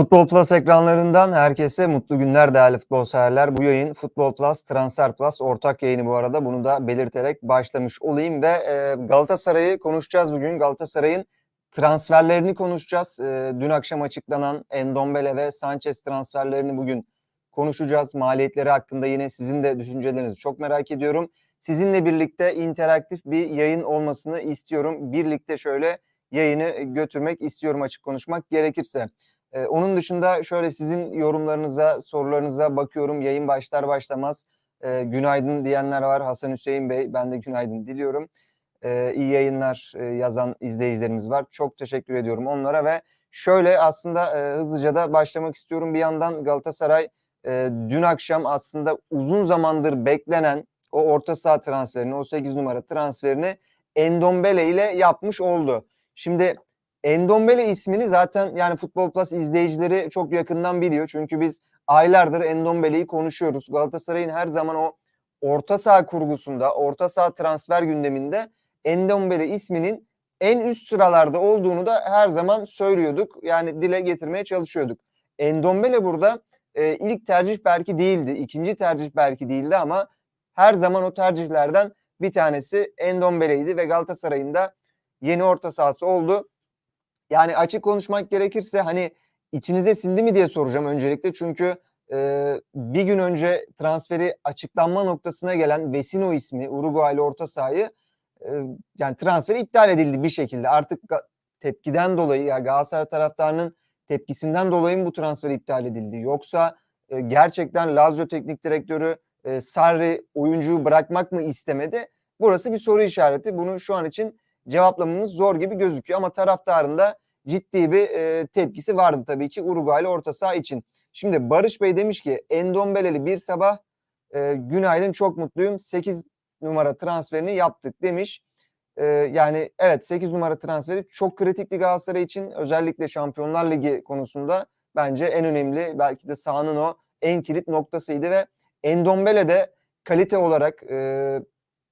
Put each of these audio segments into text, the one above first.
Futbol Plus ekranlarından herkese mutlu günler değerli futbol severler. Bu yayın Futbol Plus, Transfer Plus ortak yayını bu arada. Bunu da belirterek başlamış olayım ve e, Galatasaray'ı konuşacağız bugün. Galatasaray'ın transferlerini konuşacağız. E, dün akşam açıklanan Endombele ve Sanchez transferlerini bugün konuşacağız. Maliyetleri hakkında yine sizin de düşüncelerinizi çok merak ediyorum. Sizinle birlikte interaktif bir yayın olmasını istiyorum. Birlikte şöyle yayını götürmek istiyorum açık konuşmak gerekirse. Ee, onun dışında şöyle sizin yorumlarınıza, sorularınıza bakıyorum. Yayın başlar başlamaz e, günaydın diyenler var. Hasan Hüseyin Bey, ben de günaydın diliyorum. E, iyi yayınlar e, yazan izleyicilerimiz var. Çok teşekkür ediyorum onlara ve şöyle aslında e, hızlıca da başlamak istiyorum. Bir yandan Galatasaray e, dün akşam aslında uzun zamandır beklenen o orta saha transferini, o 8 numara transferini Endombele ile yapmış oldu. Şimdi Endombele ismini zaten yani Futbol Plus izleyicileri çok yakından biliyor. Çünkü biz aylardır Endombele'yi konuşuyoruz. Galatasaray'ın her zaman o orta saha kurgusunda, orta saha transfer gündeminde Endombele isminin en üst sıralarda olduğunu da her zaman söylüyorduk. Yani dile getirmeye çalışıyorduk. Endombele burada e, ilk tercih belki değildi, ikinci tercih belki değildi ama her zaman o tercihlerden bir tanesi Endombele'ydi ve Galatasaray'ın da yeni orta sahası oldu. Yani açık konuşmak gerekirse hani içinize sindi mi diye soracağım öncelikle. Çünkü e, bir gün önce transferi açıklanma noktasına gelen Vesino ismi Uruguaylı orta sahayı e, yani transferi iptal edildi bir şekilde. Artık tepkiden dolayı ya Galatasaray taraftarının tepkisinden dolayı mı bu transfer iptal edildi? Yoksa e, gerçekten Lazio teknik direktörü e, Sarri oyuncuyu bırakmak mı istemedi? Burası bir soru işareti. Bunu şu an için cevaplamamız zor gibi gözüküyor. Ama taraftarın da ciddi bir e, tepkisi vardı tabii ki Uruguaylı orta saha için. Şimdi Barış Bey demiş ki Endombeleli bir sabah e, günaydın çok mutluyum. 8 numara transferini yaptık. demiş. E, yani evet 8 numara transferi çok kritikli Galatasaray için. Özellikle Şampiyonlar Ligi konusunda bence en önemli belki de sahanın o en kilit noktasıydı ve Endombele de kalite olarak e,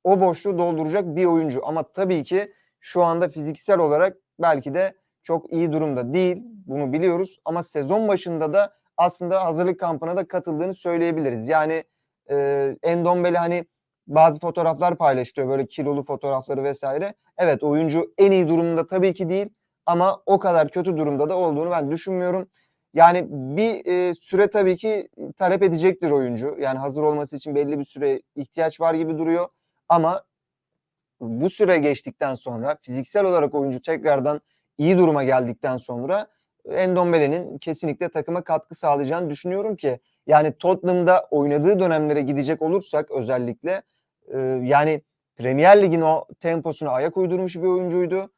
o boşluğu dolduracak bir oyuncu. Ama tabii ki şu anda fiziksel olarak belki de çok iyi durumda değil. Bunu biliyoruz ama sezon başında da aslında hazırlık kampına da katıldığını söyleyebiliriz. Yani e, Endombele hani bazı fotoğraflar paylaştırıyor böyle kilolu fotoğrafları vesaire. Evet oyuncu en iyi durumda tabii ki değil ama o kadar kötü durumda da olduğunu ben düşünmüyorum. Yani bir e, süre tabii ki talep edecektir oyuncu. Yani hazır olması için belli bir süre ihtiyaç var gibi duruyor. Ama bu süre geçtikten sonra fiziksel olarak oyuncu tekrardan iyi duruma geldikten sonra Endombele'nin kesinlikle takıma katkı sağlayacağını düşünüyorum ki yani Tottenham'da oynadığı dönemlere gidecek olursak özellikle e, yani Premier Lig'in o temposuna ayak uydurmuş bir oyuncuydu.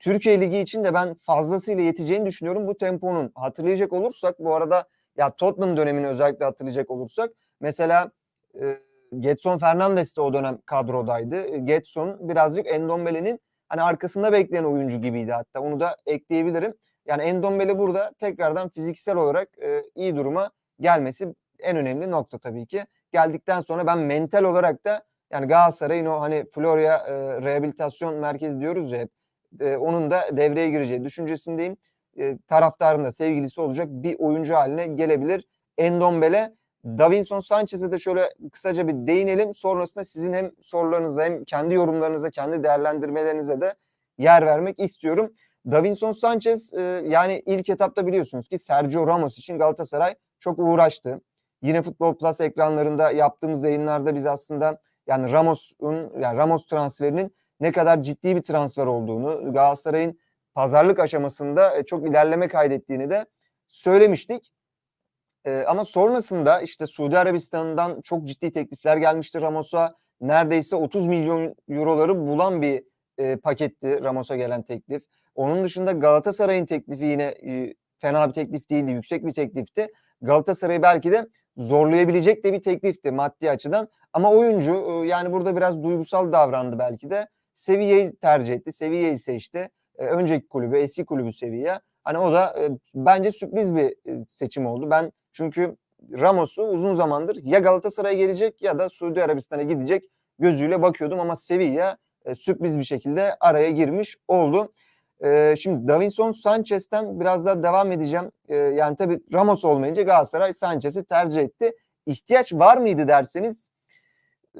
Türkiye Ligi için de ben fazlasıyla yeteceğini düşünüyorum bu temponun. Hatırlayacak olursak bu arada ya Tottenham dönemini özellikle hatırlayacak olursak mesela e, Getson Fernandes de o dönem kadrodaydı. Getson birazcık Endombele'nin hani arkasında bekleyen oyuncu gibiydi hatta. Onu da ekleyebilirim. Yani Endombele burada tekrardan fiziksel olarak e, iyi duruma gelmesi en önemli nokta tabii ki. Geldikten sonra ben mental olarak da yani Galatasaray'ın o hani Florya e, rehabilitasyon merkezi diyoruz ya hep. E, onun da devreye gireceği düşüncesindeyim. E, taraftarın da sevgilisi olacak bir oyuncu haline gelebilir. Endombele Davinson Sanchez'e de şöyle kısaca bir değinelim. Sonrasında sizin hem sorularınıza hem kendi yorumlarınıza, kendi değerlendirmelerinize de yer vermek istiyorum. Davinson Sanchez e, yani ilk etapta biliyorsunuz ki Sergio Ramos için Galatasaray çok uğraştı. Yine Futbol Plus ekranlarında yaptığımız yayınlarda biz aslında yani Ramos'un yani Ramos transferinin ne kadar ciddi bir transfer olduğunu, Galatasaray'ın pazarlık aşamasında e, çok ilerleme kaydettiğini de söylemiştik. E, ama sonrasında işte Suudi Arabistan'dan çok ciddi teklifler gelmişti Ramos'a. Neredeyse 30 milyon euroları bulan bir e, paketti Ramos'a gelen teklif. Onun dışında Galatasaray'ın teklifi yine e, fena bir teklif değildi, yüksek bir teklifti. Galatasaray'ı belki de zorlayabilecek de bir teklifti maddi açıdan. Ama oyuncu e, yani burada biraz duygusal davrandı belki de. Seviyeyi tercih etti, seviyeyi seçti. E, önceki kulübü, eski kulübü seviye. Hani o da e, bence sürpriz bir seçim oldu. Ben çünkü Ramos'u uzun zamandır ya Galatasaray'a gelecek ya da Suudi Arabistan'a gidecek gözüyle bakıyordum ama Sevilla e, sürpriz bir şekilde araya girmiş oldu. Ee, şimdi Davinson Sanchez'ten biraz daha devam edeceğim. Ee, yani tabii Ramos olmayınca Galatasaray Sanchez'i tercih etti. İhtiyaç var mıydı derseniz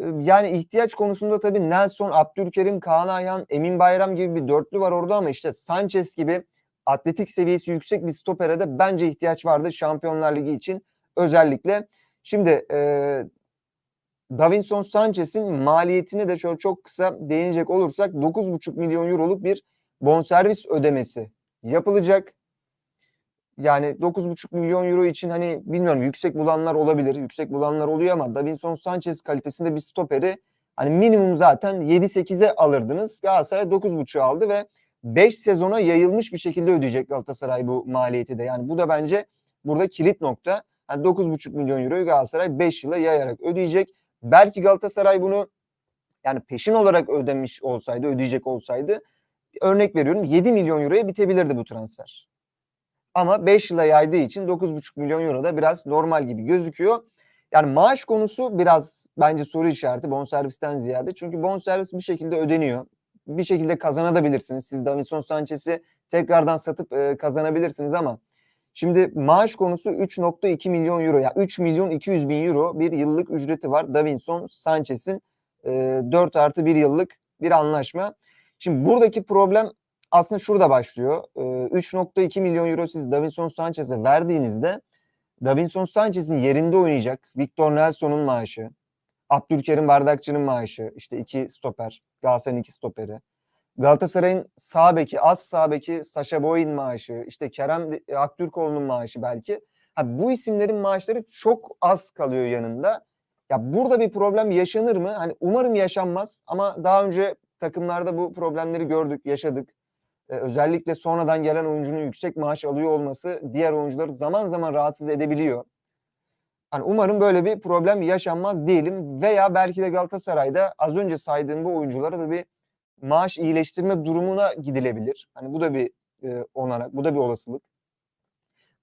e, yani ihtiyaç konusunda tabii Nelson, Abdülkerim, Kaan Ayhan, Emin Bayram gibi bir dörtlü var orada ama işte Sanchez gibi atletik seviyesi yüksek bir stopere de bence ihtiyaç vardı Şampiyonlar Ligi için özellikle. Şimdi e, Davinson Sanchez'in maliyetini de şöyle çok kısa değinecek olursak 9,5 milyon euroluk bir bonservis ödemesi yapılacak. Yani 9,5 milyon euro için hani bilmiyorum yüksek bulanlar olabilir. Yüksek bulanlar oluyor ama Davinson Sanchez kalitesinde bir stoperi hani minimum zaten 7-8'e alırdınız. Galatasaray 9,5'u aldı ve 5 sezona yayılmış bir şekilde ödeyecek Galatasaray bu maliyeti de. Yani bu da bence burada kilit nokta. Yani 9,5 milyon euroyu Galatasaray 5 yıla yayarak ödeyecek. Belki Galatasaray bunu yani peşin olarak ödemiş olsaydı, ödeyecek olsaydı örnek veriyorum 7 milyon euroya bitebilirdi bu transfer. Ama 5 yıla yaydığı için 9,5 milyon euro da biraz normal gibi gözüküyor. Yani maaş konusu biraz bence soru işareti bonservisten ziyade. Çünkü bonservis bir şekilde ödeniyor. Bir şekilde kazanabilirsiniz. Siz Davinson Sanchez'i tekrardan satıp e, kazanabilirsiniz ama şimdi maaş konusu 3.2 milyon euro. Yani 3 milyon 200 bin euro bir yıllık ücreti var Davinson Sanchez'in e, 4 artı 1 yıllık bir anlaşma. Şimdi buradaki problem aslında şurada başlıyor. 3.2 milyon euro siz Davinson Sanchez'e verdiğinizde Davinson Sanchez'in yerinde oynayacak Victor Nelson'un maaşı, Abdülkerim Bardakçı'nın maaşı, işte iki stoper, Galatasaray'ın iki stoperi. Galatasaray'ın sağ beki, az sağ beki Sasha Boy'un maaşı, işte Kerem Aktürkoğlu'nun maaşı belki. Ha, bu isimlerin maaşları çok az kalıyor yanında. Ya burada bir problem yaşanır mı? Hani umarım yaşanmaz ama daha önce takımlarda bu problemleri gördük, yaşadık. Ee, özellikle sonradan gelen oyuncunun yüksek maaş alıyor olması diğer oyuncuları zaman zaman rahatsız edebiliyor. Hani umarım böyle bir problem yaşanmaz diyelim veya belki de Galatasaray'da az önce saydığım bu oyunculara da bir maaş iyileştirme durumuna gidilebilir. Hani bu da bir e, onanak, bu da bir olasılık.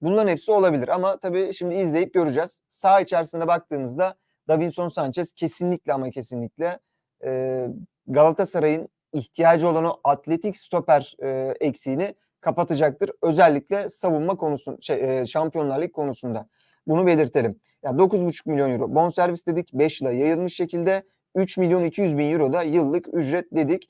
Bunların hepsi olabilir ama tabii şimdi izleyip göreceğiz. Sağ içerisine baktığımızda Davinson Sanchez kesinlikle ama kesinlikle e, Galatasaray'ın ihtiyacı olan o atletik stoper e, eksiğini kapatacaktır. Özellikle savunma konusu, şey, e, Şampiyonlar Ligi konusunda. Bunu belirtelim. Yani 9,5 milyon euro bonservis dedik. 5 yıla yayılmış şekilde 3 milyon 200 bin euro da yıllık ücret dedik.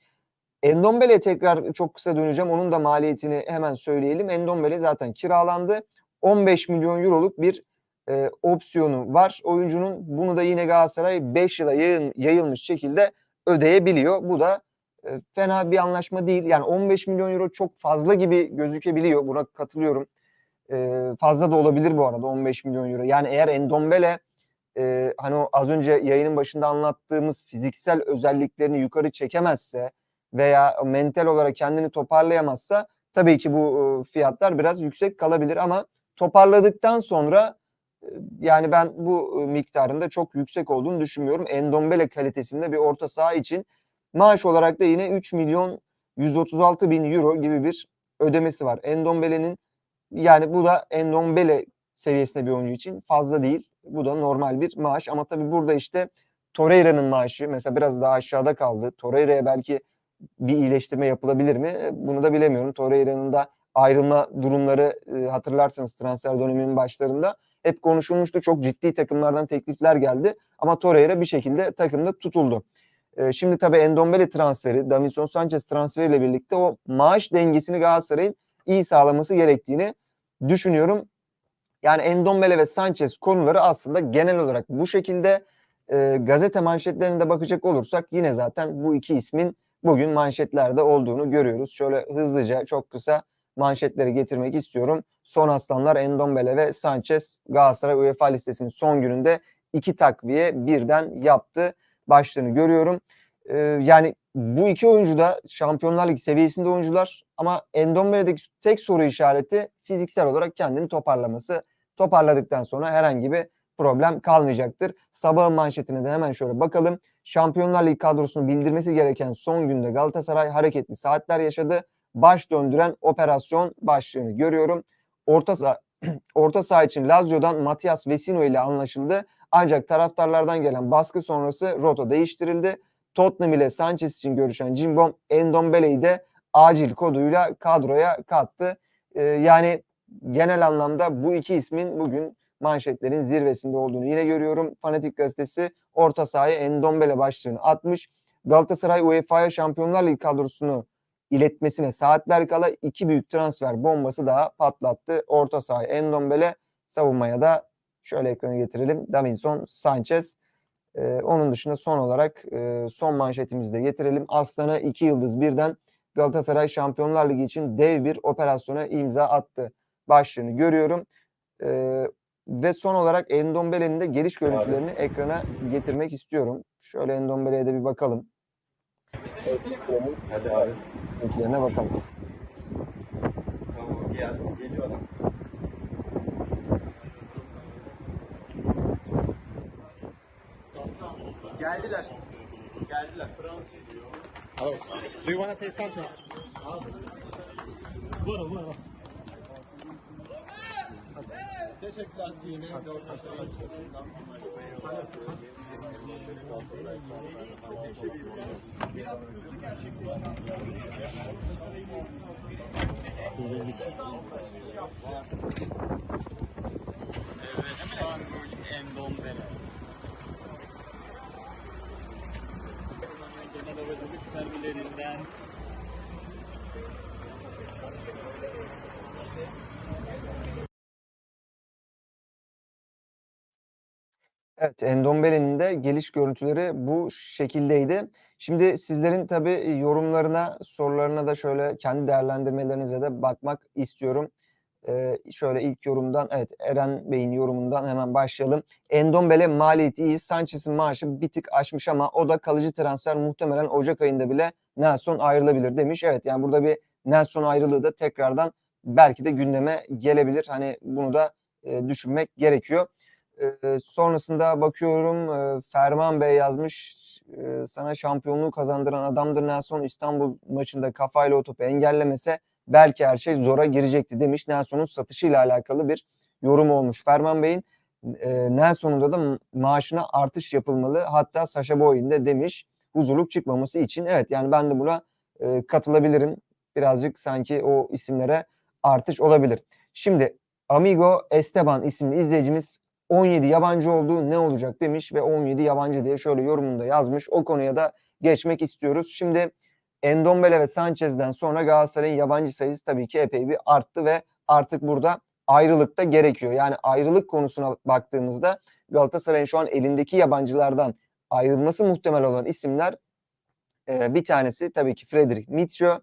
Endombele tekrar çok kısa döneceğim. Onun da maliyetini hemen söyleyelim. Endombele zaten kiralandı. 15 milyon euroluk bir e, opsiyonu var oyuncunun. Bunu da yine Galatasaray 5 yıla yayın, yayılmış şekilde ödeyebiliyor. Bu da e, fena bir anlaşma değil. Yani 15 milyon euro çok fazla gibi gözükebiliyor. Buna katılıyorum. E, fazla da olabilir bu arada 15 milyon euro. Yani eğer Endombele e, hani o az önce yayının başında anlattığımız fiziksel özelliklerini yukarı çekemezse veya mental olarak kendini toparlayamazsa tabii ki bu fiyatlar biraz yüksek kalabilir ama toparladıktan sonra yani ben bu miktarın da çok yüksek olduğunu düşünmüyorum. Endombele kalitesinde bir orta saha için maaş olarak da yine 3 milyon 136 bin euro gibi bir ödemesi var. Endombele'nin yani bu da Endombele seviyesinde bir oyuncu için fazla değil. Bu da normal bir maaş ama tabii burada işte Torreira'nın maaşı mesela biraz daha aşağıda kaldı. Torreira'ya belki bir iyileştirme yapılabilir mi? Bunu da bilemiyorum. Torreira'nın da ayrılma durumları hatırlarsanız transfer döneminin başlarında hep konuşulmuştu. Çok ciddi takımlardan teklifler geldi ama Torreira bir şekilde takımda tutuldu. şimdi tabii Endombele transferi, Davinson Sanchez transferiyle birlikte o maaş dengesini Galatasaray'ın iyi sağlaması gerektiğini düşünüyorum. Yani Endombele ve Sanchez konuları aslında genel olarak bu şekilde e, gazete manşetlerinde bakacak olursak yine zaten bu iki ismin bugün manşetlerde olduğunu görüyoruz. Şöyle hızlıca çok kısa manşetleri getirmek istiyorum. Son aslanlar Endombele ve Sanchez Galatasaray UEFA listesinin son gününde iki takviye birden yaptı. Başlığını görüyorum. Ee, yani bu iki oyuncu da Şampiyonlar Ligi seviyesinde oyuncular ama Endombele'deki tek soru işareti fiziksel olarak kendini toparlaması. Toparladıktan sonra herhangi bir problem kalmayacaktır. Sabahın manşetine de hemen şöyle bakalım. Şampiyonlar Ligi kadrosunu bildirmesi gereken son günde Galatasaray hareketli saatler yaşadı. Baş döndüren operasyon başlığını görüyorum. Orta saha, orta saha için Lazio'dan Matias Vesino ile anlaşıldı. Ancak taraftarlardan gelen baskı sonrası rota değiştirildi. Tottenham ile Sanchez için görüşen Cimbom Endombele'yi de acil koduyla kadroya kattı. E, yani genel anlamda bu iki ismin bugün manşetlerin zirvesinde olduğunu yine görüyorum. Fanatik gazetesi orta sahaya Endombele başlığını atmış. Galatasaray UEFA'ya Şampiyonlar Ligi kadrosunu iletmesine saatler kala iki büyük transfer bombası daha patlattı. Orta sahaya Endombele, savunmaya da şöyle ekranı getirelim. Davinson Sanchez. Ee, onun dışında son olarak e, son manşetimizi de getirelim. Aslan'a iki yıldız birden Galatasaray Şampiyonlar Ligi için dev bir operasyona imza attı. Başlığını görüyorum. Ee, ve son olarak Endombele'nin de geliş görüntülerini ekrana getirmek istiyorum. Şöyle Endombele'ye de bir bakalım. Hadi abi. Görüntülerine bakalım. Tamam gel. Geliyor adam. Geldiler. Geldiler. Hello. Do you want to say something? Buyurun buyurun. Teşekkürler Sine. Galatasaray açısından anlaşmayı Endombele. Genel havacılık terminalinden Evet, Endombele'nin de geliş görüntüleri bu şekildeydi. Şimdi sizlerin tabii yorumlarına, sorularına da şöyle kendi değerlendirmelerinize de bakmak istiyorum. Ee, şöyle ilk yorumdan, evet Eren Bey'in yorumundan hemen başlayalım. Endombele maliyeti iyi, Sanchez'in maaşı bir tık aşmış ama o da kalıcı transfer muhtemelen Ocak ayında bile Nelson ayrılabilir demiş. Evet yani burada bir Nelson ayrılığı da tekrardan belki de gündeme gelebilir. Hani bunu da e, düşünmek gerekiyor. Ee, sonrasında bakıyorum e, Ferman Bey yazmış e, sana şampiyonluğu kazandıran adamdır Nelson İstanbul maçında kafayla o topu engellemese belki her şey zora girecekti demiş. Nelson'un satışıyla alakalı bir yorum olmuş. Ferman Bey'in e, Nelson'un da maaşına artış yapılmalı hatta Sasha Boy'un da demiş huzurluk çıkmaması için. Evet yani ben de buna e, katılabilirim. Birazcık sanki o isimlere artış olabilir. Şimdi Amigo Esteban isimli izleyicimiz 17 yabancı olduğu ne olacak demiş ve 17 yabancı diye şöyle yorumunda yazmış. O konuya da geçmek istiyoruz. Şimdi Endombele ve Sanchez'den sonra Galatasaray'ın yabancı sayısı tabii ki epey bir arttı ve artık burada ayrılık da gerekiyor. Yani ayrılık konusuna baktığımızda Galatasaray'ın şu an elindeki yabancılardan ayrılması muhtemel olan isimler e, bir tanesi tabii ki Frederick Mitchell,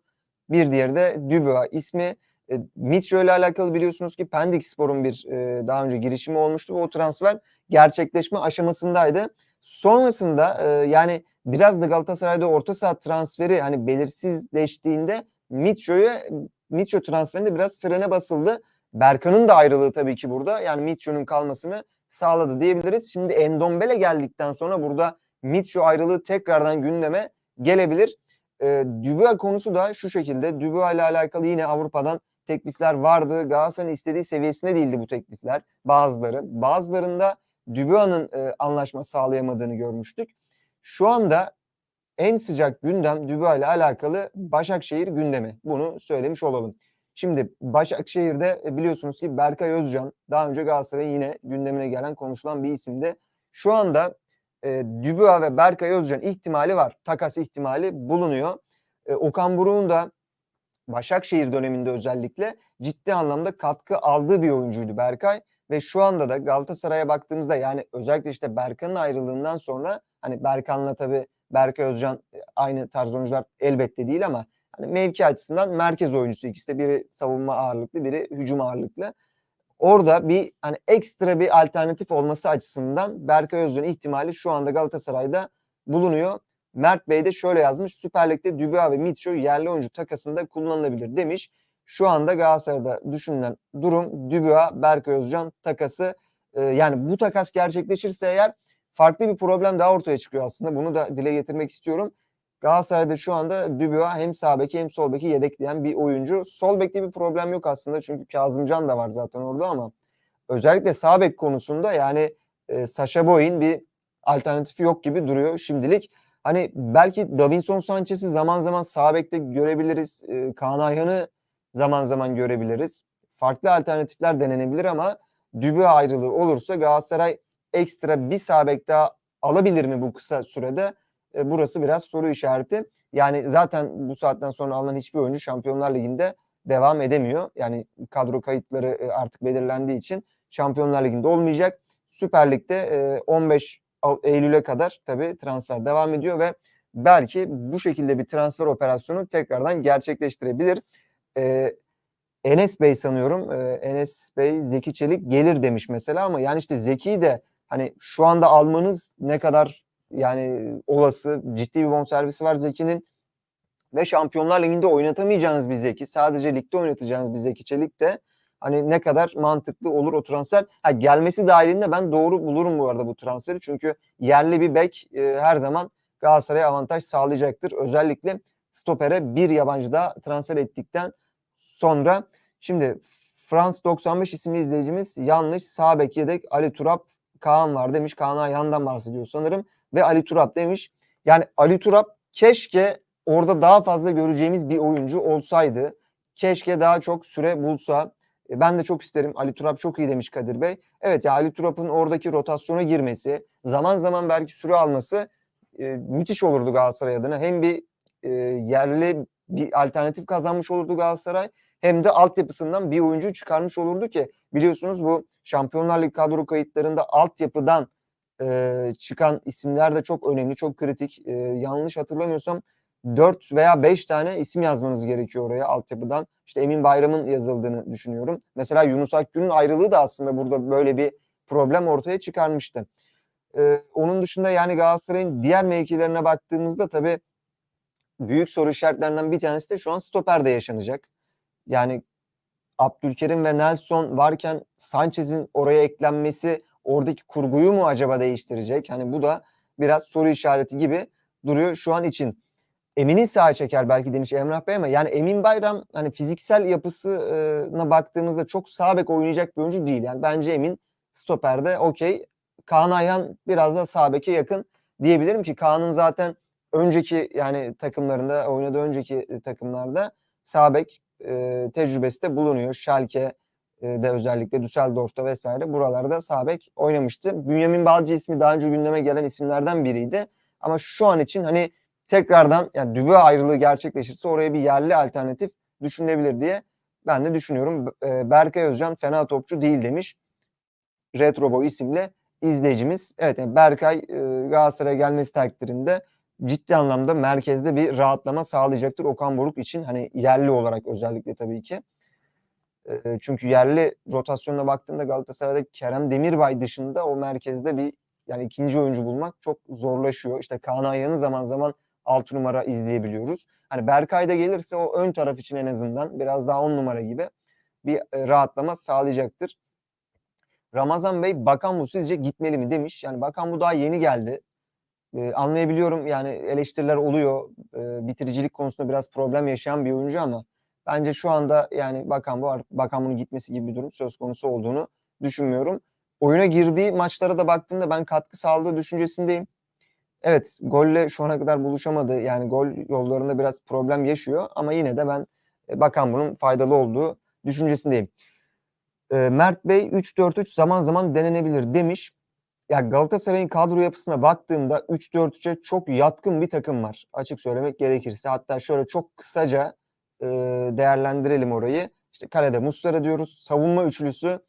bir diğeri de Dubois ismi. E, Mitchell ile alakalı biliyorsunuz ki Pendik Spor'un bir e, daha önce girişimi olmuştu ve o transfer gerçekleşme aşamasındaydı. Sonrasında e, yani biraz da Galatasaray'da orta saha transferi hani belirsizleştiğinde Mitchell'e Mitchell transferinde biraz frene basıldı. Berkan'ın da ayrılığı tabii ki burada. Yani Mitchell'ün kalmasını sağladı diyebiliriz. Şimdi Endombele geldikten sonra burada Mitchell ayrılığı tekrardan gündeme gelebilir. E, Dubois konusu da şu şekilde. Dubois ile alakalı yine Avrupa'dan teklifler vardı. Galatasaray'ın istediği seviyesinde değildi bu teklifler bazıları. Bazılarında Dubois'ın e, anlaşma sağlayamadığını görmüştük. Şu anda en sıcak gündem Dubois ile alakalı Başakşehir gündemi. Bunu söylemiş olalım. Şimdi Başakşehir'de e, biliyorsunuz ki Berkay Özcan daha önce Galatasaray'ın yine gündemine gelen konuşulan bir isimde. Şu anda e, Dubois ve Berkay Özcan ihtimali var. Takas ihtimali bulunuyor. E, Okan Buruk'un da Başakşehir döneminde özellikle ciddi anlamda katkı aldığı bir oyuncuydu Berkay ve şu anda da Galatasaray'a baktığımızda yani özellikle işte Berkan'ın ayrılığından sonra hani Berkan'la tabii Berkay Özcan e, aynı tarz oyuncular elbette değil ama hani mevki açısından merkez oyuncusu ikisi de biri savunma ağırlıklı biri hücum ağırlıklı. Orada bir hani ekstra bir alternatif olması açısından Berkay Özcan'ın ihtimali şu anda Galatasaray'da bulunuyor. Mert Bey de şöyle yazmış. Süper Lig'de Dubois ve Mitchell yerli oyuncu takasında kullanılabilir demiş. Şu anda Galatasaray'da düşünülen durum Dubois, Berkay Özcan takası. Ee, yani bu takas gerçekleşirse eğer farklı bir problem daha ortaya çıkıyor aslında. Bunu da dile getirmek istiyorum. Galatasaray'da şu anda Dubois hem sağ beki hem sol beki yedekleyen bir oyuncu. Sol bekte bir problem yok aslında çünkü Kazımcan da var zaten orada ama özellikle sağ bek konusunda yani e, Sasha Boy'in bir alternatifi yok gibi duruyor şimdilik. Hani belki Davinson Sanchez'i zaman zaman sağ bekte görebiliriz. E, Kaan Ayhan'ı zaman zaman görebiliriz. Farklı alternatifler denenebilir ama Dübü ayrılığı olursa Galatasaray ekstra bir sağ bek daha alabilir mi bu kısa sürede? E, burası biraz soru işareti. Yani zaten bu saatten sonra alınan hiçbir oyuncu Şampiyonlar Ligi'nde devam edemiyor. Yani kadro kayıtları e, artık belirlendiği için Şampiyonlar Ligi'nde olmayacak. Süper Lig'de e, 15 Av- Eylül'e kadar tabii transfer devam ediyor ve belki bu şekilde bir transfer operasyonu tekrardan gerçekleştirebilir. E, Enes Bey sanıyorum. e, Enes Bey Zeki Çelik gelir demiş mesela ama yani işte Zeki'yi de hani şu anda almanız ne kadar yani olası ciddi bir bonservisi var Zeki'nin ve Şampiyonlar Ligi'nde oynatamayacağınız bir Zeki, sadece ligde oynatacağınız bir Zeki Çelik de hani ne kadar mantıklı olur o transfer. Ha, gelmesi dahilinde ben doğru bulurum bu arada bu transferi. Çünkü yerli bir bek e, her zaman Galatasaray'a avantaj sağlayacaktır. Özellikle stopere bir yabancı daha transfer ettikten sonra. Şimdi Frans 95 isimli izleyicimiz yanlış sağ bek yedek Ali Turap Kaan var demiş. Kaan Ayhan'dan bahsediyor sanırım. Ve Ali Turap demiş. Yani Ali Turap keşke orada daha fazla göreceğimiz bir oyuncu olsaydı. Keşke daha çok süre bulsa. E, Ben de çok isterim. Ali Turap çok iyi demiş Kadir Bey. Evet ya Ali Turap'ın oradaki rotasyona girmesi, zaman zaman belki süre alması e, müthiş olurdu Galatasaray adına. Hem bir e, yerli bir alternatif kazanmış olurdu Galatasaray hem de altyapısından bir oyuncu çıkarmış olurdu ki biliyorsunuz bu Şampiyonlar Ligi kadro kayıtlarında altyapıdan e, çıkan isimler de çok önemli, çok kritik. E, yanlış hatırlamıyorsam 4 veya 5 tane isim yazmanız gerekiyor oraya altyapıdan. İşte Emin Bayram'ın yazıldığını düşünüyorum. Mesela Yunus Akgün'ün ayrılığı da aslında burada böyle bir problem ortaya çıkarmıştı. E, onun dışında yani Galatasaray'ın diğer mevkilerine baktığımızda tabii büyük soru işaretlerinden bir tanesi de şu an stoperde yaşanacak. Yani Abdülkerim ve Nelson varken Sanchez'in oraya eklenmesi oradaki kurguyu mu acaba değiştirecek? Hani bu da biraz soru işareti gibi duruyor şu an için. Emin'i sağa çeker belki demiş Emrah Bey ama yani Emin Bayram hani fiziksel yapısına baktığımızda çok sağ bek oynayacak bir oyuncu değil. Yani bence Emin stoperde okey. Kaan Ayhan biraz da sağ beke yakın diyebilirim ki Kaan'ın zaten önceki yani takımlarında oynadığı önceki takımlarda sağ bek e, tecrübesi de bulunuyor. Schalke e, de özellikle Düsseldorf'ta vesaire buralarda sağ bek oynamıştı. Bünyamin Balcı ismi daha önce gündeme gelen isimlerden biriydi. Ama şu an için hani tekrardan yani Dübü ayrılığı gerçekleşirse oraya bir yerli alternatif düşünülebilir diye ben de düşünüyorum. E, Berkay Özcan fena topçu değil demiş. Retrobo isimli izleyicimiz. Evet yani Berkay e, Galatasaray'a gelmesi takdirinde ciddi anlamda merkezde bir rahatlama sağlayacaktır Okan Buruk için. Hani yerli olarak özellikle tabii ki. E, çünkü yerli rotasyonuna baktığında Galatasaray'da Kerem Demirbay dışında o merkezde bir yani ikinci oyuncu bulmak çok zorlaşıyor. İşte Kaan Ayhan'ı zaman zaman 6 numara izleyebiliyoruz. Hani Berkay da gelirse o ön taraf için en azından biraz daha 10 numara gibi bir e, rahatlama sağlayacaktır. Ramazan Bey Bakan bu sizce gitmeli mi demiş. Yani Bakan bu daha yeni geldi. Ee, anlayabiliyorum yani eleştiriler oluyor. Ee, bitiricilik konusunda biraz problem yaşayan bir oyuncu ama bence şu anda yani Bakan bu Bakan bunun gitmesi gibi bir durum söz konusu olduğunu düşünmüyorum. Oyuna girdiği maçlara da baktığımda ben katkı sağladığı düşüncesindeyim. Evet golle şu ana kadar buluşamadı. Yani gol yollarında biraz problem yaşıyor ama yine de ben e, Bakan bunun faydalı olduğu düşüncesindeyim. Ee, Mert Bey 3-4-3 zaman zaman denenebilir demiş. Ya Galatasaray'ın kadro yapısına baktığımda 3-4-3'e çok yatkın bir takım var. Açık söylemek gerekirse. Hatta şöyle çok kısaca e, değerlendirelim orayı. İşte kalede Muslera diyoruz. Savunma üçlüsü.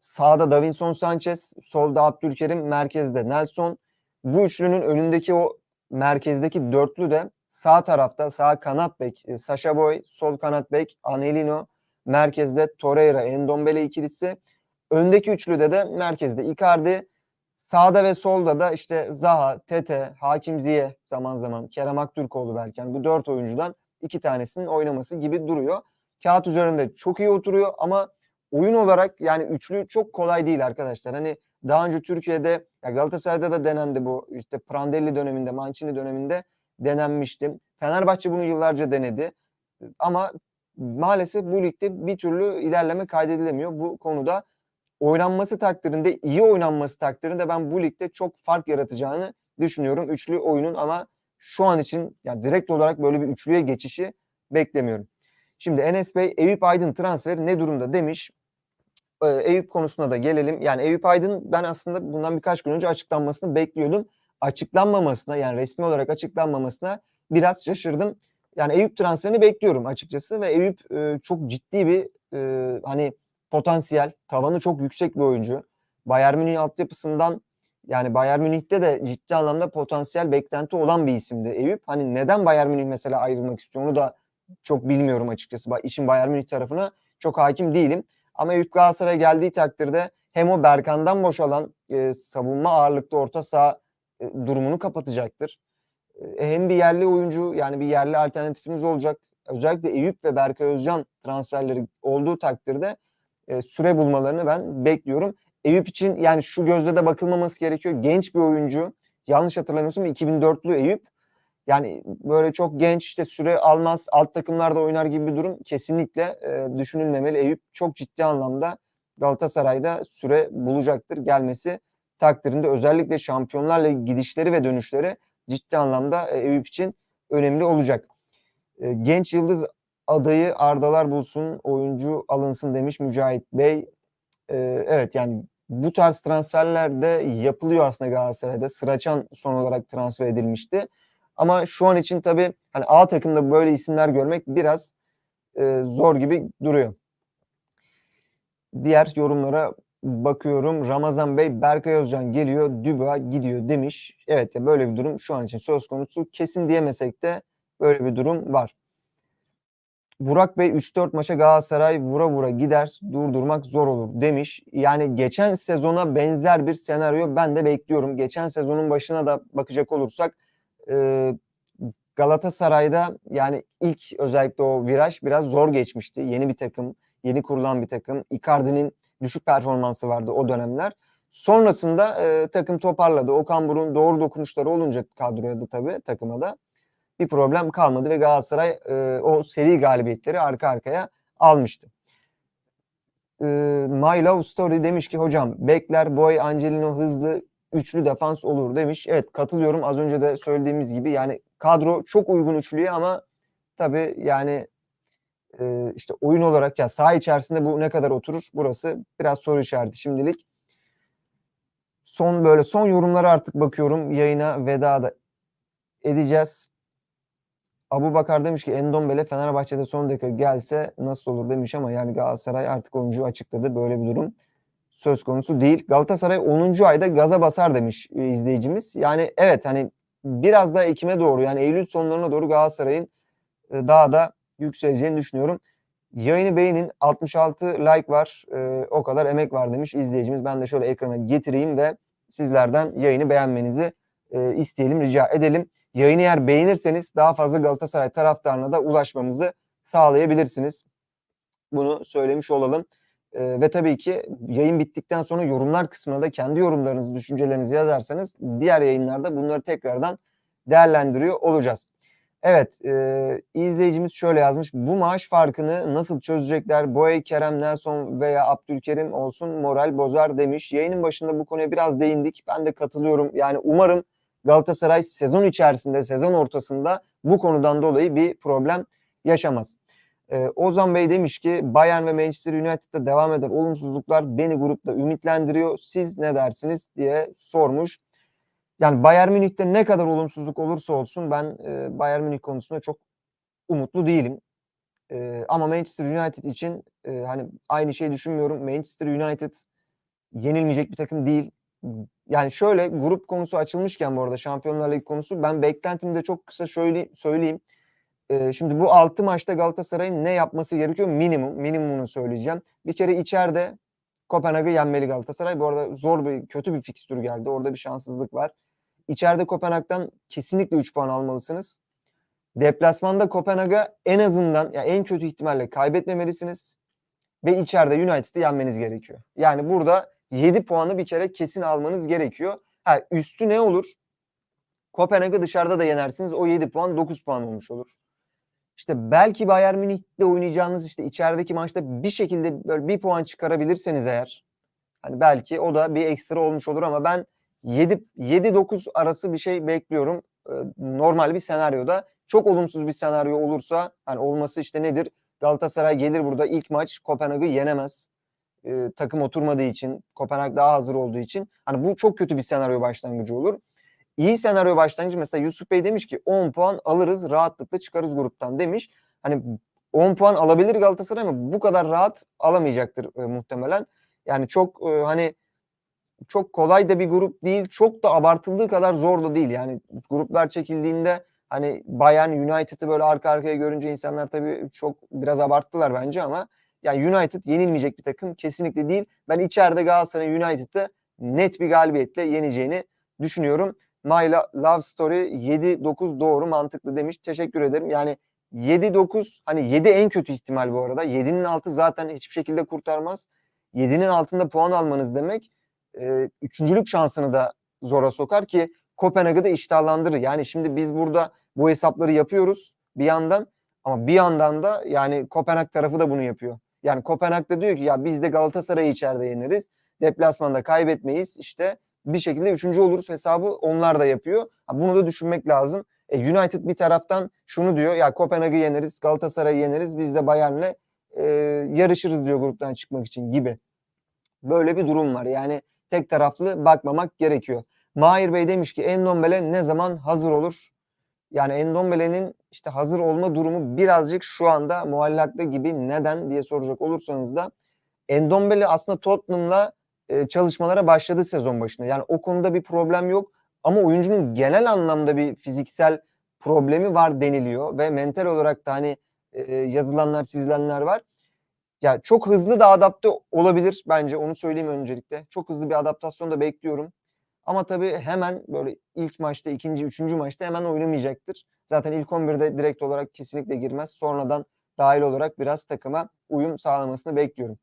Sağda Davinson Sanchez, solda Abdülkerim, merkezde Nelson. Bu üçlünün önündeki o merkezdeki dörtlü de sağ tarafta sağ kanat bek e, Sasha Boy, sol kanat bek Anelino, merkezde Torreira, Endombele ikilisi. Öndeki üçlüde de merkezde Icardi, Sağda ve solda da işte Zaha, Tete, Hakim Ziye zaman zaman, Kerem Aktürkoğlu belki. Bu dört oyuncudan iki tanesinin oynaması gibi duruyor. Kağıt üzerinde çok iyi oturuyor ama oyun olarak yani üçlü çok kolay değil arkadaşlar. Hani daha önce Türkiye'de Galatasaray'da da denendi bu. İşte Prandelli döneminde, Mancini döneminde denenmişti. Fenerbahçe bunu yıllarca denedi. Ama maalesef bu ligde bir türlü ilerleme kaydedilemiyor. Bu konuda oynanması takdirinde, iyi oynanması takdirinde ben bu ligde çok fark yaratacağını düşünüyorum. Üçlü oyunun ama şu an için yani direkt olarak böyle bir üçlüye geçişi beklemiyorum. Şimdi Enes Bey Eyüp Aydın transferi ne durumda demiş. Ee, Eyüp konusuna da gelelim. Yani Eyüp Aydın ben aslında bundan birkaç gün önce açıklanmasını bekliyordum. Açıklanmamasına yani resmi olarak açıklanmamasına biraz şaşırdım. Yani Eyüp transferini bekliyorum açıkçası ve Eyüp e, çok ciddi bir e, hani potansiyel, tavanı çok yüksek bir oyuncu. Bayern Münih altyapısından yani Bayern Münih'te de ciddi anlamda potansiyel beklenti olan bir isimdi Eyüp. Hani neden Bayern Münih mesela ayrılmak istiyor onu da çok bilmiyorum açıkçası. İşin Bayern Münih tarafına çok hakim değilim. Ama Eyüp Galatasaray'a geldiği takdirde hem o Berkan'dan boşalan e, savunma ağırlıklı orta saha e, durumunu kapatacaktır. E, hem bir yerli oyuncu yani bir yerli alternatifiniz olacak. Özellikle Eyüp ve Berkay Özcan transferleri olduğu takdirde e, süre bulmalarını ben bekliyorum. Eyüp için yani şu gözle de bakılmaması gerekiyor. Genç bir oyuncu. Yanlış hatırlamıyorsam 2004'lü Eyüp. Yani böyle çok genç işte süre almaz alt takımlarda oynar gibi bir durum kesinlikle e, düşünülmemeli. Eyüp çok ciddi anlamda Galatasaray'da süre bulacaktır gelmesi takdirinde özellikle Şampiyonlar Ligi gidişleri ve dönüşleri ciddi anlamda e, Eyüp için önemli olacak. E, genç yıldız adayı Ardalar bulsun, oyuncu alınsın demiş Mücahit Bey. E, evet yani bu tarz transferler de yapılıyor aslında Galatasaray'da. Sıraçan son olarak transfer edilmişti. Ama şu an için tabii hani A takımda böyle isimler görmek biraz e, zor gibi duruyor. Diğer yorumlara bakıyorum. Ramazan Bey, Berkay Özcan geliyor, Duba gidiyor demiş. Evet ya böyle bir durum şu an için söz konusu. Kesin diyemesek de böyle bir durum var. Burak Bey 3-4 maça Galatasaray vura vura gider, durdurmak zor olur demiş. Yani geçen sezona benzer bir senaryo ben de bekliyorum. Geçen sezonun başına da bakacak olursak e, Galatasaray'da yani ilk özellikle o viraj biraz zor geçmişti. Yeni bir takım, yeni kurulan bir takım. Icardi'nin düşük performansı vardı o dönemler. Sonrasında e, takım toparladı. Okan Buruk'un doğru dokunuşları olunca kadroya da tabii takıma da bir problem kalmadı ve Galatasaray e, o seri galibiyetleri arka arkaya almıştı. E, My Love Story demiş ki hocam Bekler, Boy, Angelino hızlı üçlü defans olur demiş. Evet katılıyorum az önce de söylediğimiz gibi yani kadro çok uygun üçlüye ama tabii yani e, işte oyun olarak ya saha içerisinde bu ne kadar oturur burası biraz soru işareti şimdilik. Son böyle son yorumlara artık bakıyorum yayına veda da edeceğiz. Abu Bakar demiş ki Endombele Fenerbahçe'de son dakika gelse nasıl olur demiş ama yani Galatasaray artık oyuncuyu açıkladı. Böyle bir durum söz konusu değil. Galatasaray 10. ayda gaza basar demiş e, izleyicimiz. Yani evet hani biraz da Ekim'e doğru yani Eylül sonlarına doğru Galatasaray'ın e, daha da yükseleceğini düşünüyorum. Yayını beğenin 66 like var e, o kadar emek var demiş izleyicimiz. Ben de şöyle ekrana getireyim ve sizlerden yayını beğenmenizi e, isteyelim rica edelim. Yayını eğer beğenirseniz daha fazla Galatasaray taraftarına da ulaşmamızı sağlayabilirsiniz. Bunu söylemiş olalım. Ee, ve tabii ki yayın bittikten sonra yorumlar kısmına da kendi yorumlarınızı, düşüncelerinizi yazarsanız diğer yayınlarda bunları tekrardan değerlendiriyor olacağız. Evet, e, izleyicimiz şöyle yazmış. Bu maaş farkını nasıl çözecekler? Boye, Kerem, Nelson veya Abdülkerim olsun moral bozar demiş. Yayının başında bu konuya biraz değindik. Ben de katılıyorum. Yani umarım Galatasaray sezon içerisinde, sezon ortasında bu konudan dolayı bir problem yaşamaz. Ee, Ozan Bey demiş ki Bayern ve Manchester United'da devam eden olumsuzluklar beni grupta ümitlendiriyor. Siz ne dersiniz diye sormuş. Yani Bayern Münih'te ne kadar olumsuzluk olursa olsun ben e, Bayern Münih konusunda çok umutlu değilim. E, ama Manchester United için e, hani aynı şeyi düşünmüyorum. Manchester United yenilmeyecek bir takım değil. Yani şöyle grup konusu açılmışken bu arada Şampiyonlar Ligi konusu ben beklentimde de çok kısa şöyle söyleyeyim. Şimdi bu 6 maçta Galatasaray'ın ne yapması gerekiyor? Minimum. Minimumunu söyleyeceğim. Bir kere içeride Kopenhag'ı yenmeli Galatasaray. Bu arada zor bir, kötü bir fikstür geldi. Orada bir şanssızlık var. İçeride Kopenhag'dan kesinlikle 3 puan almalısınız. Deplasmanda Kopenhag'a en azından ya yani en kötü ihtimalle kaybetmemelisiniz. Ve içeride United'ı yenmeniz gerekiyor. Yani burada 7 puanı bir kere kesin almanız gerekiyor. Ha, üstü ne olur? Kopenhag'ı dışarıda da yenersiniz. O 7 puan 9 puan olmuş olur. İşte belki Bayern Münih'te oynayacağınız işte içerideki maçta bir şekilde böyle bir puan çıkarabilirseniz eğer hani belki o da bir ekstra olmuş olur ama ben 7 7 9 arası bir şey bekliyorum. e, normal bir senaryoda. Çok olumsuz bir senaryo olursa hani olması işte nedir? Galatasaray gelir burada ilk maç Kopenhag'ı yenemez. E, takım oturmadığı için, Kopenhag daha hazır olduğu için. Hani bu çok kötü bir senaryo başlangıcı olur. İyi senaryo başlangıcı mesela Yusuf Bey demiş ki 10 puan alırız rahatlıkla çıkarız gruptan demiş. Hani 10 puan alabilir Galatasaray ama bu kadar rahat alamayacaktır e, muhtemelen. Yani çok e, hani çok kolay da bir grup değil. Çok da abartıldığı kadar zor da değil. Yani gruplar çekildiğinde hani Bayern United'ı böyle arka arkaya görünce insanlar tabii çok biraz abarttılar bence ama yani United yenilmeyecek bir takım kesinlikle değil. Ben içeride Galatasaray United'ı net bir galibiyetle yeneceğini düşünüyorum. My Lo- Love Story 7-9 doğru mantıklı demiş. Teşekkür ederim. Yani 7-9 hani 7 en kötü ihtimal bu arada. 7'nin altı zaten hiçbir şekilde kurtarmaz. 7'nin altında puan almanız demek e, üçüncülük şansını da zora sokar ki Kopenhag'ı da iştahlandırır. Yani şimdi biz burada bu hesapları yapıyoruz bir yandan ama bir yandan da yani Kopenhag tarafı da bunu yapıyor. Yani Kopenhag da diyor ki ya biz de Galatasaray'ı içeride yeneriz. Deplasmanda kaybetmeyiz. İşte bir şekilde üçüncü oluruz hesabı onlar da yapıyor. Bunu da düşünmek lazım. E, United bir taraftan şunu diyor ya Kopenhag'ı yeneriz, Galatasaray'ı yeneriz. Biz de Bayern'le e, yarışırız diyor gruptan çıkmak için gibi. Böyle bir durum var. Yani tek taraflı bakmamak gerekiyor. Mahir Bey demiş ki Endombele ne zaman hazır olur? Yani Endombele'nin işte hazır olma durumu birazcık şu anda muallakta gibi neden diye soracak olursanız da Endombele aslında Tottenham'la e, çalışmalara başladı sezon başında. Yani o konuda bir problem yok ama oyuncunun genel anlamda bir fiziksel problemi var deniliyor ve mental olarak da hani e, yazılanlar, çizilenler var. Ya çok hızlı da adapte olabilir bence onu söyleyeyim öncelikle. Çok hızlı bir adaptasyon da bekliyorum. Ama tabii hemen böyle ilk maçta, ikinci, üçüncü maçta hemen oynamayacaktır. Zaten ilk 11'de direkt olarak kesinlikle girmez. Sonradan dahil olarak biraz takıma uyum sağlamasını bekliyorum.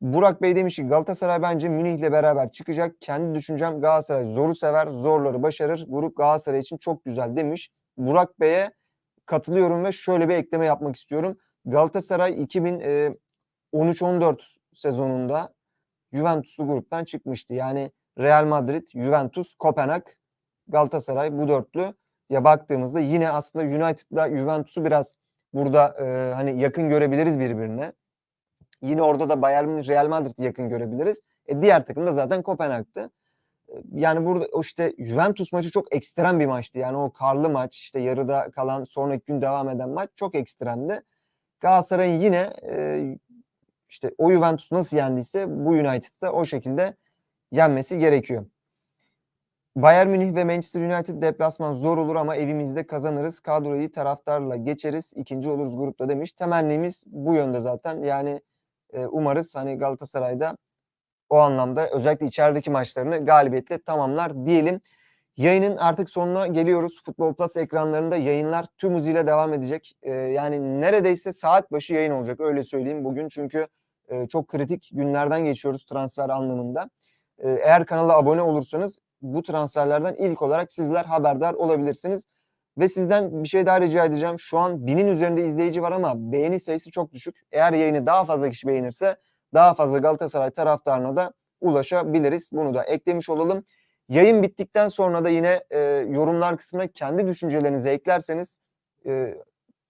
Burak Bey demiş ki Galatasaray bence Münih'le beraber çıkacak. Kendi düşüncem Galatasaray zoru sever, zorları başarır. Grup Galatasaray için çok güzel demiş. Burak Bey'e katılıyorum ve şöyle bir ekleme yapmak istiyorum. Galatasaray 2013-14 sezonunda Juventus'lu gruptan çıkmıştı. Yani Real Madrid, Juventus, Kopenhag, Galatasaray bu dörtlü. Ya baktığımızda yine aslında United'la Juventus'u biraz burada e, hani yakın görebiliriz birbirine. Yine orada da Bayern Real Madrid'i yakın görebiliriz. E, diğer takım da zaten Kopenhag'tı. E, Yani burada işte Juventus maçı çok ekstrem bir maçtı. Yani o karlı maç işte yarıda kalan sonraki gün devam eden maç çok ekstremdi. Galatasaray'ın yine e, işte o Juventus nasıl yendiyse bu United'da o şekilde yenmesi gerekiyor. Bayern Münih ve Manchester United deplasman zor olur ama evimizde kazanırız. Kadroyu taraftarla geçeriz. ikinci oluruz grupta demiş. Temennimiz bu yönde zaten. Yani e, umarız hani Galatasaray'da o anlamda özellikle içerideki maçlarını galibiyetle tamamlar diyelim. Yayının artık sonuna geliyoruz. Futbol Plus ekranlarında yayınlar tüm hızıyla devam edecek. Ee, yani neredeyse saat başı yayın olacak öyle söyleyeyim bugün. Çünkü e, çok kritik günlerden geçiyoruz transfer anlamında. Ee, eğer kanala abone olursanız bu transferlerden ilk olarak sizler haberdar olabilirsiniz. Ve sizden bir şey daha rica edeceğim. Şu an binin üzerinde izleyici var ama beğeni sayısı çok düşük. Eğer yayını daha fazla kişi beğenirse daha fazla Galatasaray taraftarına da ulaşabiliriz. Bunu da eklemiş olalım. Yayın bittikten sonra da yine e, yorumlar kısmına kendi düşüncelerinizi eklerseniz e,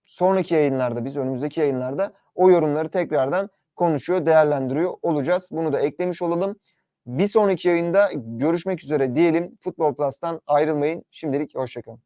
sonraki yayınlarda biz önümüzdeki yayınlarda o yorumları tekrardan konuşuyor, değerlendiriyor olacağız. Bunu da eklemiş olalım. Bir sonraki yayında görüşmek üzere diyelim. Futbol Plus'tan ayrılmayın. Şimdilik hoşçakalın.